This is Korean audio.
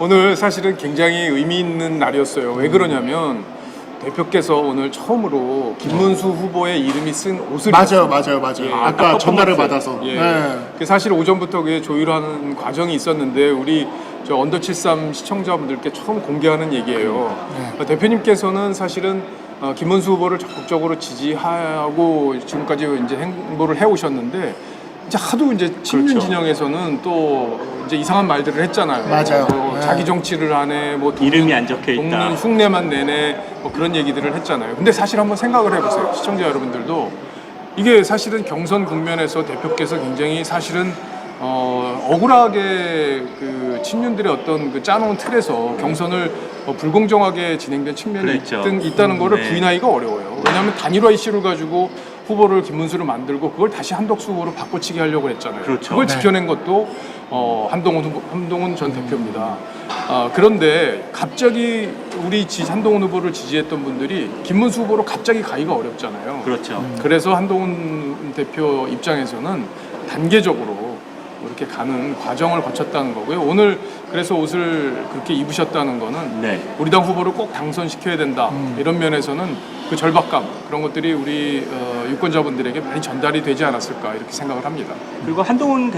오늘 사실은 굉장히 의미 있는 날이었어요. 왜 그러냐면 대표께서 오늘 처음으로 김문수 후보의 이름이 쓴 옷을 맞아요, 맞아요, 맞아요. 예, 아까 딱 전달을. 받아서. 예. 네. 그 사실 오전부터 그 조율하는 과정이 있었는데 우리 저 언더 73 시청자분들께 처음 공개하는 얘기예요. 네. 어, 대표님께서는 사실은 어, 김문수 후보를 적극적으로 지지하고 지금까지 이제 행보를 해오셨는데 이제 하도 이제 친윤 그렇죠. 진영에서는 또 이제 이상한 말들을 했잖아요. 맞아요. 뭐 네. 자기 정치를 하네, 뭐 동문- 이름이 안 적혀 있다. 동문 흉내만 내네, 뭐 그런 얘기들을 했잖아요. 근데 사실 한번 생각을 해보세요, 시청자 여러분들도 이게 사실은 경선 국면에서 대표께서 굉장히 사실은 어, 억울하게 그 친윤들의 어떤 그 짜놓은 틀에서 경선을 어, 불공정하게 진행된 측면이 그랬죠. 있든, 있다는 거를 네. 부인하기가 어려워요. 왜냐하면 단일화 이슈를 가지고 후보를 김문수를 만들고 그걸 다시 한덕수 후보로 바꿔치기 하려고 했잖아요. 그렇죠. 걸 네. 지켜낸 것도 어, 한동훈 후보, 한동훈 전 대표입니다. 아, 그런데 갑자기 우리 지, 한동훈 후보를 지지했던 분들이 김문수 후보로 갑자기 가기가 어렵잖아요. 그렇죠. 그래서 한동훈 대표 입장에서는 단계적으로 이렇게 가는 과정을 거쳤다는 거고요. 오늘 그래서 옷을 그렇게 입으셨다는 거는 네. 우리 당 후보를 꼭 당선시켜야 된다 이런 면에서는 그 절박감 그런 것들이 우리 어, 유권자분들에게 많이 전달이 되지 않았을까 이렇게 생각을 합니다. 그리고 한동훈 대표